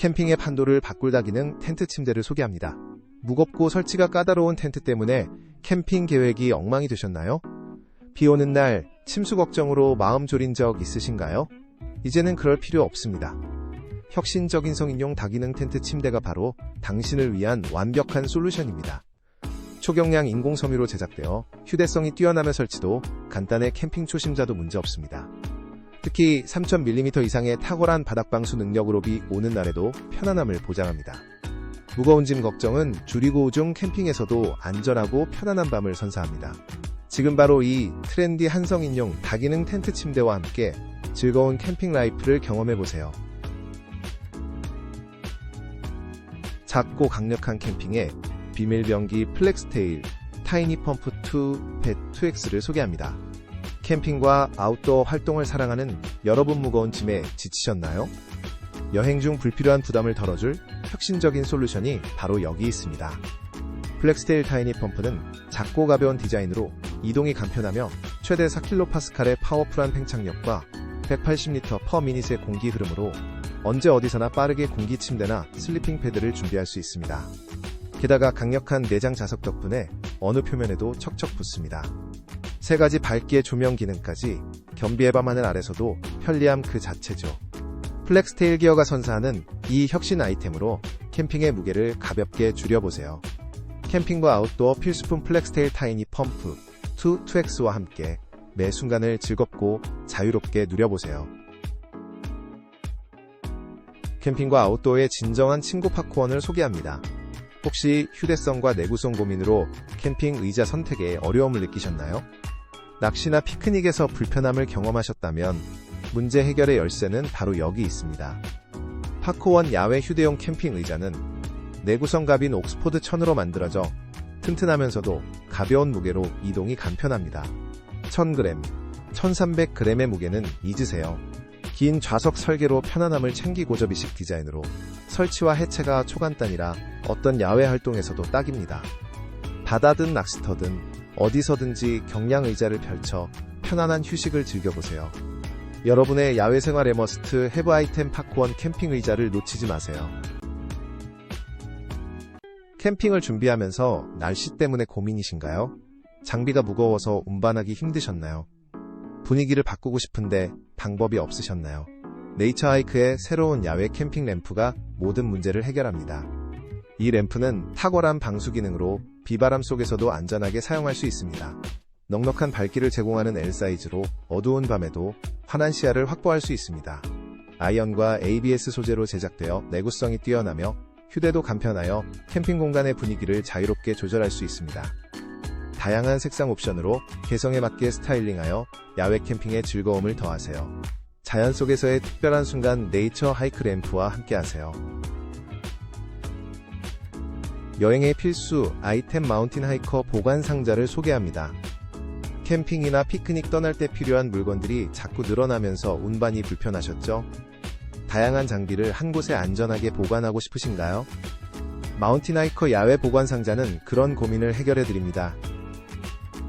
캠핑의 판도를 바꿀다 기능 텐트 침대를 소개합니다. 무겁고 설치가 까다로운 텐트 때문에 캠핑 계획이 엉망이 되셨나요? 비 오는 날 침수 걱정으로 마음 졸인 적 있으신가요? 이제는 그럴 필요 없습니다. 혁신적인 성인용 다기능 텐트 침대가 바로 당신을 위한 완벽한 솔루션입니다. 초경량 인공 섬유로 제작되어 휴대성이 뛰어나며 설치도 간단해 캠핑 초심자도 문제없습니다. 특히 3000mm 이상의 탁월한 바닥 방수 능력으로 비 오는 날에도 편안함을 보장합니다. 무거운 짐 걱정은 줄이고 중 캠핑에서도 안전하고 편안한 밤을 선사합니다. 지금 바로 이 트렌디 한성인용 다기능 텐트 침대와 함께 즐거운 캠핑 라이프를 경험해보세요. 작고 강력한 캠핑에 비밀병기 플렉스테일 타이니 펌프 2펫 2X를 소개합니다. 캠핑과 아웃도어 활동을 사랑하는 여러분 무거운 짐에 지치셨나요? 여행 중 불필요한 부담을 덜어줄 혁신적인 솔루션이 바로 여기 있습니다. 플렉스테일 타이니 펌프는 작고 가벼운 디자인으로 이동이 간편하며 최대 4kPa의 파워풀한 팽창력과 180L 퍼 미닛의 공기 흐름으로 언제 어디서나 빠르게 공기 침대나 슬리핑 패드를 준비할 수 있습니다. 게다가 강력한 내장 자석 덕분에 어느 표면에도 척척 붙습니다. 세 가지 밝기의 조명 기능까지 겸비해밤 하늘 아래서도 편리함 그 자체죠. 플렉스 테일 기어가 선사하는 이 혁신 아이템으로 캠핑의 무게를 가볍게 줄여보세요. 캠핑과 아웃도어 필수품 플렉스테일 타이니 펌프 2 2X와 함께 매 순간을 즐겁고 자유롭게 누려보세요. 캠핑과 아웃도어의 진정한 친구 파크원을 소개합니다. 혹시 휴대성과 내구성 고민으로 캠핑 의자 선택에 어려움을 느끼셨나요? 낚시나 피크닉에서 불편함을 경험하셨다면 문제 해결의 열쇠는 바로 여기 있습니다. 파크원 야외 휴대용 캠핑 의자는 내구성 갑인 옥스포드 천으로 만들어져 튼튼하면서도 가벼운 무게로 이동이 간편합니다. 1000g, 1300g의 무게는 잊으세요. 긴 좌석 설계로 편안함을 챙기고 접이식 디자인으로 설치와 해체가 초간단이라 어떤 야외 활동에서도 딱입니다. 바다든 낚시터든 어디서든지 경량 의자를 펼쳐 편안한 휴식을 즐겨보세요. 여러분의 야외 생활의 머스트 해브 아이템 파크원 캠핑 의자를 놓치지 마세요. 캠핑을 준비하면서 날씨 때문에 고민이신가요? 장비가 무거워서 운반하기 힘드셨나요? 분위기를 바꾸고 싶은데 방법이 없으셨나요? 네이처 하이크의 새로운 야외 캠핑 램프가 모든 문제를 해결합니다. 이 램프는 탁월한 방수 기능으로 비바람 속에서도 안전하게 사용할 수 있습니다. 넉넉한 밝기를 제공하는 L 사이즈로 어두운 밤에도 환한 시야를 확보할 수 있습니다. 아이언과 ABS 소재로 제작되어 내구성이 뛰어나며 휴대도 간편하여 캠핑 공간의 분위기를 자유롭게 조절할 수 있습니다. 다양한 색상 옵션으로 개성에 맞게 스타일링하여 야외 캠핑의 즐거움을 더하세요. 자연 속에서의 특별한 순간 네이처 하이크 램프와 함께하세요. 여행의 필수 아이템 마운틴 하이커 보관 상자를 소개합니다. 캠핑이나 피크닉 떠날 때 필요한 물건들이 자꾸 늘어나면서 운반이 불편하셨죠? 다양한 장비를 한 곳에 안전하게 보관하고 싶으신가요? 마운틴 하이커 야외 보관 상자는 그런 고민을 해결해 드립니다.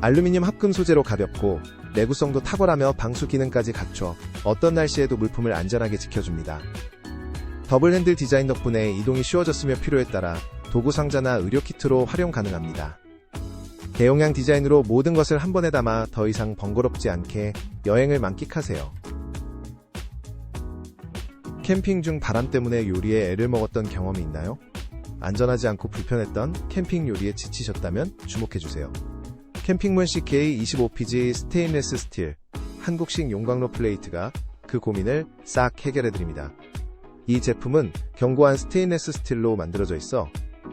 알루미늄 합금 소재로 가볍고 내구성도 탁월하며 방수 기능까지 갖춰 어떤 날씨에도 물품을 안전하게 지켜줍니다. 더블 핸들 디자인 덕분에 이동이 쉬워졌으며 필요에 따라 도구 상자나 의료 키트로 활용 가능합니다. 대용량 디자인으로 모든 것을 한 번에 담아 더 이상 번거롭지 않게 여행을 만끽하세요. 캠핑 중 바람 때문에 요리에 애를 먹었던 경험이 있나요? 안전하지 않고 불편했던 캠핑 요리에 지치셨다면 주목해주세요. 캠핑문 CK25PG 스테인레스 스틸 한국식 용광로 플레이트가 그 고민을 싹 해결해드립니다. 이 제품은 견고한 스테인레스 스틸로 만들어져 있어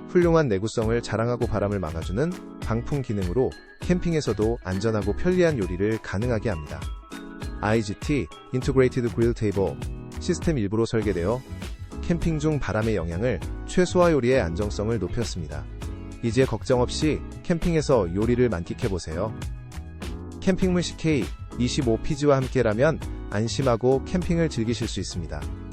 훌륭한 내구성을 자랑하고 바람을 막아주는 방풍 기능으로 캠핑에서도 안전하고 편리한 요리를 가능하게 합니다. IGT Integrated Grill Table 시스템 일부로 설계되어 캠핑 중 바람의 영향을 최소화 요리의 안정성을 높였습니다. 이제 걱정 없이 캠핑에서 요리를 만끽해보세요. 캠핑문 CK 25PG와 함께라면 안심하고 캠핑을 즐기실 수 있습니다.